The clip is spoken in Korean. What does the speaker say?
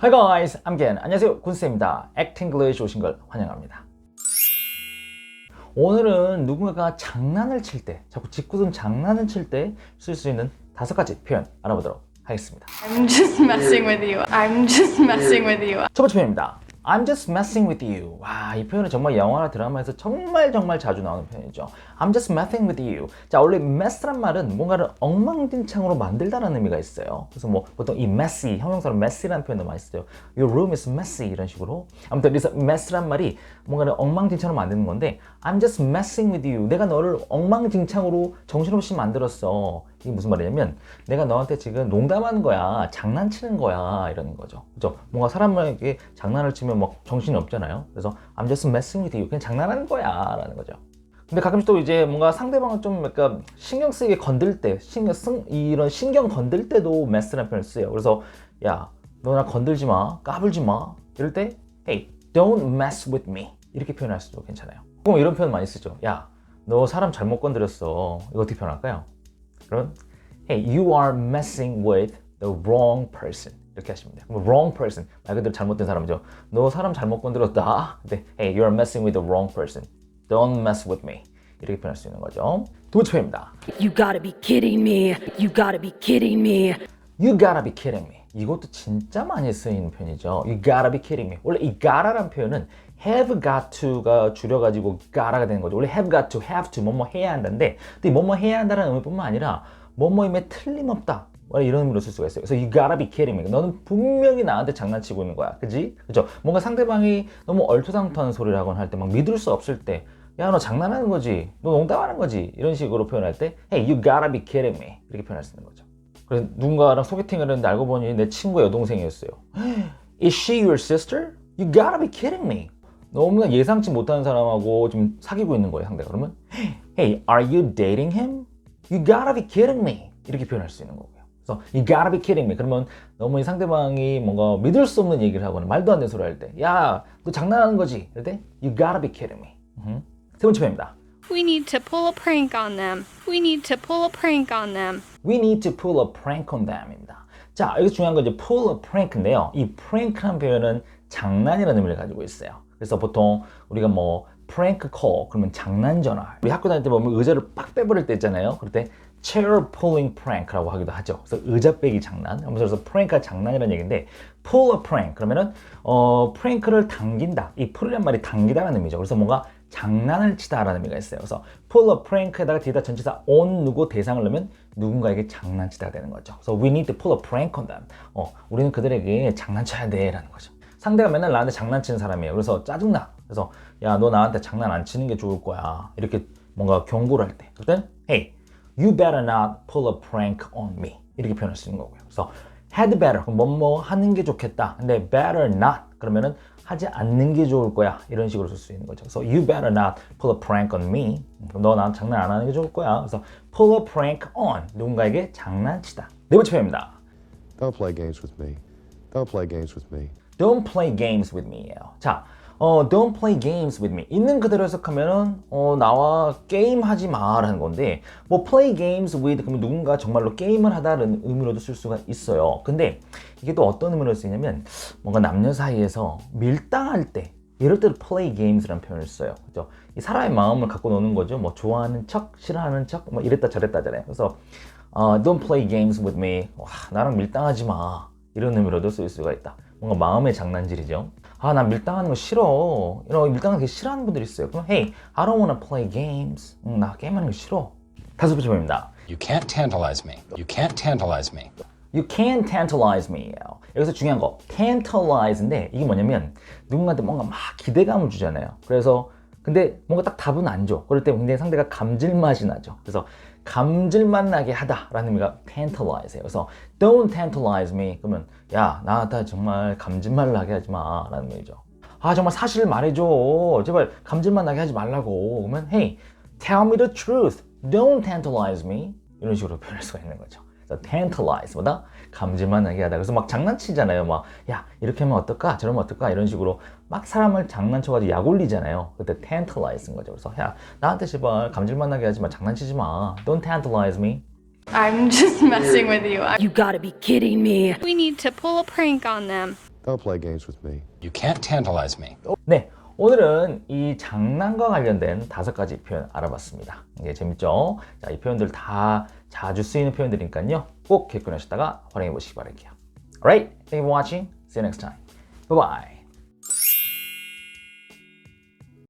Hi guys, I'm Gen. 안녕하세요, 군쌤입니다. Acting English 오신 걸 환영합니다. 오늘은 누군가가 장난을 칠 때, 자꾸 짓궂은 장난을 칠 때 쓸 수 있는 다섯 가지 표현 알아보도록 하겠습니다. I'm just messing with you. I'm just messing with you. 첫 번째 표현입니다. I'm just messing with you. 와, 이 표현은 정말 영화나 드라마에서 정말 정말 자주 나오는 표현이죠. I'm just messing with you. 자, 원래 mess란 말은 뭔가를 엉망진창으로 만들다라는 의미가 있어요. 그래서 뭐 보통 이 messy, 형용사로 messy라는 표현도 많이 쓰죠. Your room is messy 이런 식으로. 아무튼 그래서 mess란 말이 뭔가를 엉망진창으로 만드는 건데 I'm just messing with you. 내가 너를 엉망진창으로 정신없이 만들었어. 이게 무슨 말이냐면 내가 너한테 지금 농담하는 거야, 장난치는 거야 이러는 거죠. 그죠? 뭔가 사람에게 장난을 치면 막 정신이 없잖아요. 그래서 I'm just messing with you. 그냥 장난하는 거야 라는 거죠. 근데 가끔씩 또 이제 뭔가 상대방을 좀 약간 신경 쓰이게 건들 때, 신경 쓴 이런 신경 건들 때도 mess라는 표현을 쓰요. 그래서 야, 너 나 건들지 마, 까불지 마. 이럴 때 Hey, don't mess with me. 이렇게 표현할 수도 괜찮아요. 그럼 이런 표현 많이 쓰죠. 야, 너 사람 잘못 건드렸어. 이거 어떻게 표현할까요? 그러면 Hey, you are messing with the wrong person. 이렇게 하시면 돼요. wrong person 말 그대로 잘못된 사람이죠. 너 사람 잘못 건드렸다. 근데 Hey, you are messing with the wrong person. Don't mess with me. 이렇게 표현할 수 있는 거죠. 두 번째 표현입니다. You gotta be kidding me. You gotta be kidding me. You gotta be kidding me. 이것도 진짜 많이 쓰이는 표현이죠. You gotta be kidding me. 원래 이 gotta라는 표현은 have got to가 줄여가지고 gotta가 되는 거죠. 원래 have got to, have to, 뭐뭐 해야 한다는데, 근데 이 뭐뭐 해야 한다는 의미뿐만 아니라 뭐뭐임에 틀림없다. 원래 이런 의미로 쓸 수가 있어요. 그래서 you gotta be kidding me. 너는 분명히 나한테 장난치고 있는 거야. 그지? 그죠? 뭔가 상대방이 너무 얼토당토하는 소리라고는 할때 막 믿을 수 없을 때 야, 너 장난하는 거지. 너 농담하는 거지. 이런 식으로 표현할 때 Hey, you gotta be kidding me. 이렇게 표현할 수 있는 거죠. 그래서 누군가랑 소개팅을 했는데 알고 보니 내 친구의 여동생이었어요. Is she your sister? You gotta be kidding me. 너무나 예상치 못하는 사람하고 좀 사귀고 있는 거예요, 상대가. 그러면 Hey, are you dating him? You gotta be kidding me. 이렇게 표현할 수 있는 거고요. 그래서 You gotta be kidding me. 그러면 너무 이 상대방이 뭔가 믿을 수 없는 얘기를 하거나 말도 안 되는 소리 할 때, 야, 너 장난하는 거지? 이럴 때 You gotta be kidding me. 음흠. 세 번째 표현입니다. We need to pull a prank on them. We need to pull a prank on them. We need to pull a prank on them입니다. 자, 여기서 중요한 건 이제 pull prank인데요. 이 prank라는 표현은 장난이라는 의미를 가지고 있어요. 그래서 보통 우리가 뭐 prank call 그러면 장난 전화. 우리 학교 다닐 때 보면 의자를 빡 빼버릴 때 있잖아요. 그럴 때 chair pulling prank라고 하기도 하죠. 그래서 의자 빼기 장난. 그래서 prank가 장난이라는 얘기인데 pull a prank 그러면은 어 prank를 당긴다. 이 pull이란 말이 당기다라는 의미죠. 그래서 뭔가 장난을 치다라는 의미가 있어요. 그래서 pull a prank에다가 뒤에다 전치사 on 누구 대상을 넣으면 누군가에게 장난치다가 되는 거죠. 그래서 we need to pull a prank on them. 어, 우리는 그들에게 장난쳐야 돼라는 거죠. 상대가 맨날 나한테 장난치는 사람이에요. 그래서 짜증나. 그래서 야 너 나한테 장난 안 치는 게 좋을 거야. 이렇게 뭔가 경고를 할 때. 그럴 땐 hey, you better not pull a prank on me. 이렇게 표현할 수 있는 거고요. 그래서 had better 뭐뭐 하는 게 좋겠다. 근데 better not 그러면은 하지 않는 게 좋을 거야. 이런 식으로 쓸 수 있는 거죠. 그래서 you better not pull a prank on me. 너 나한테 장난 안 하는 게 좋을 거야. 그래서 pull a prank on 누군가에게 장난치다. 네 번째 표현입니다. Don't play games with me. Don't play games with me. Don't play games with me예요. 자, 어, don't play games with me. 있는 그대로 해석하면은 어, 나와 게임 하지 마라는 건데 뭐 play games with 그러면 누군가 정말로 게임을 하다는 의미로도 쓸 수가 있어요. 근데 이게 또 어떤 의미로 쓰이냐면 뭔가 남녀 사이에서 밀당할 때 이럴 때도 play games라는 표현을 써요. 그죠? 이 사람의 마음을 갖고 노는 거죠. 뭐 좋아하는 척, 싫어하는 척, 뭐 이랬다 저랬다잖아요. 그래서 어, don't play games with me. 와, 나랑 밀당하지 마. 이런 의미로도 쓸 수가 있다. 뭔가 마음의 장난질이죠. 아, 난 밀당하는 거 싫어. 이런 밀당하는 게 싫어하는 분들이 있어요. 그럼 hey, I don't wanna play games. 응, 나 게임하는 거 싫어. 다섯 번째 표현입니다. You can't tantalize me. You can't tantalize me. You can tantalize me. 여기서 중요한 거 tantalize인데 이게 뭐냐면 누군가한테 뭔가 막 기대감을 주잖아요. 그래서 근데 뭔가 딱 답은 안 줘. 그럴 때 굉장히 상대가 감질맛이 나죠. 그래서 감질맛 나게 하다라는 의미가 tantalize예요. 그래서 don't tantalize me 그러면 야 나한테 정말 감질맛 나게 하지 마라는 의미죠. 아 정말 사실을 말해줘. 제발 감질맛 나게 하지 말라고. 그러면 hey tell me the truth. Don't tantalize me. 이런 식으로 표현할 수가 있는 거죠. 그래서 tantalize보다 감질만 나게 하다. 그래서 막 장난치잖아요. 막, 야, 이렇게 하면 어떨까? 저러면 어떨까? 이런 식으로 막 사람을 장난쳐가지고 약 올리잖아요. 그때 tantalize인 거죠. 그래서, 야, 나한테 제발 감질만 나게 하지 마. 장난치지 마. Don't tantalize me. I'm just messing with you. You gotta be kidding me. we need to pull a prank on them. Don't play games with me. You can't tantalize me. 네, 오늘은 이 장난과 관련된 다섯 가지 표현 알아봤습니다. 예, 재밌죠? 자, 이 표현들 다 자주 쓰이는 표현들이니까요. 꼭 기억하시다가 활용해 보시기 바랄게요. Alright, thank you for watching. See you next time. Bye bye.